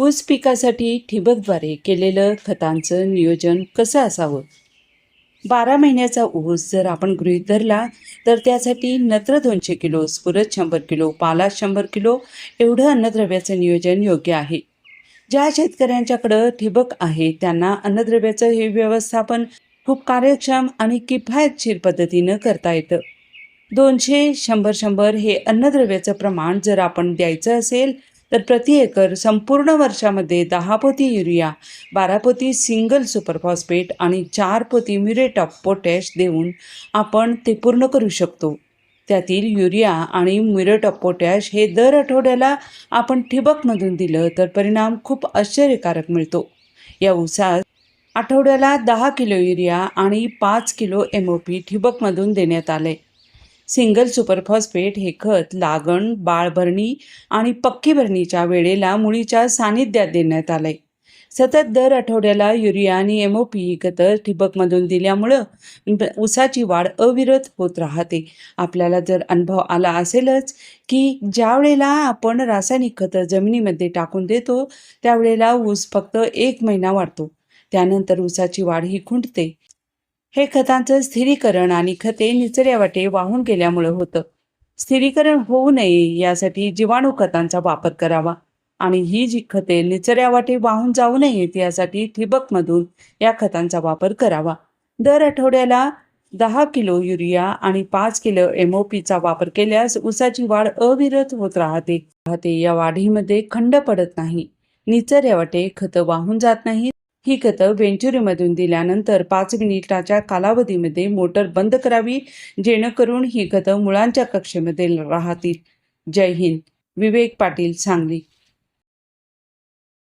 ऊस पिकासाठी ठिबकद्वारे केलेलं खतांचं नियोजन कसं असावं? बारा महिन्याचा ऊस जर आपण गृहीत धरला तर त्यासाठी नत्र दोनशे किलो स्फुरद शंभर किलो पाला शंभर किलो एवढं अन्नद्रव्याचं नियोजन योग्य आहे. ज्या शेतकऱ्यांच्याकडं ठिबक आहे त्यांना अन्नद्रव्याचं हे व्यवस्थापन खूप कार्यक्षम आणि किफायतशीर पद्धतीनं करता येतं. दोनशे शंभर शंभर हे अन्नद्रव्याचं प्रमाण जर आपण द्यायचं असेल तर प्रति एकर संपूर्ण वर्षामध्ये दहा पोती युरिया बारा पोती सिंगल सुपर फॉस्फेट आणि चार पोती म्युरेट ऑफ पोटॅश देऊन आपण ते पूर्ण करू शकतो. त्यातील युरिया आणि म्युरेट ऑफ पोटॅश हे दर आठवड्याला आपण ठिबकमधून दिलं तर परिणाम खूप आश्चर्यकारक मिळतो. या उसात आठवड्याला दहा किलो युरिया आणि पाच किलो एम ओ पी ठिबकमधून देण्यात आले सिंगल सुपर फॉस्फेट हे खत लागण बाळभरणी आणि पक्की भरणीच्या वेळेला मुळीच्या सानिध्यात देण्यात आलंय. सतत दर आठवड्याला युरिया आणि एम ओ पी ही खतं ठिबकमधून दिल्यामुळं ऊसाची वाढ अविरत होत राहते. आपल्याला जर अनुभव आला असेलच की ज्या वेळेला आपण रासायनिक खतं जमिनीमध्ये टाकून देतो त्यावेळेला ऊस फक्त एक महिना वाढतो. त्यानंतर ऊसाची वाढ ही खुंटते. हे खतांचं स्थिरीकरण आणि खते निचऱ्या वाटे वाहून गेल्यामुळं होतं. स्थिरीकरण होऊ नये यासाठी जीवाणू खतांचा वापर करावा. आणि ही जी खते निचऱ्या वाटे वाहून जाऊ नयेत यासाठी ठिबकमधून या खतांचा वापर करावा. दर आठवड्याला दहा किलो युरिया आणि पाच किलो एम ओ पीचा वापर केल्यास ऊसाची वाढ अविरत होत राहते. राहते या वाढीमध्ये खंड पडत नाही. निचऱ्या वाटे खतं वाहून जात नाहीत. ही खतं वेंचुरीमधून दिल्यानंतर पाच मिनिटाच्या कालावधीमध्ये मोटर बंद करावी जेणेकरून ही खतं मुळांच्या कक्षेमध्ये राहतील. जय हिंद. विवेक पाटील सांगली.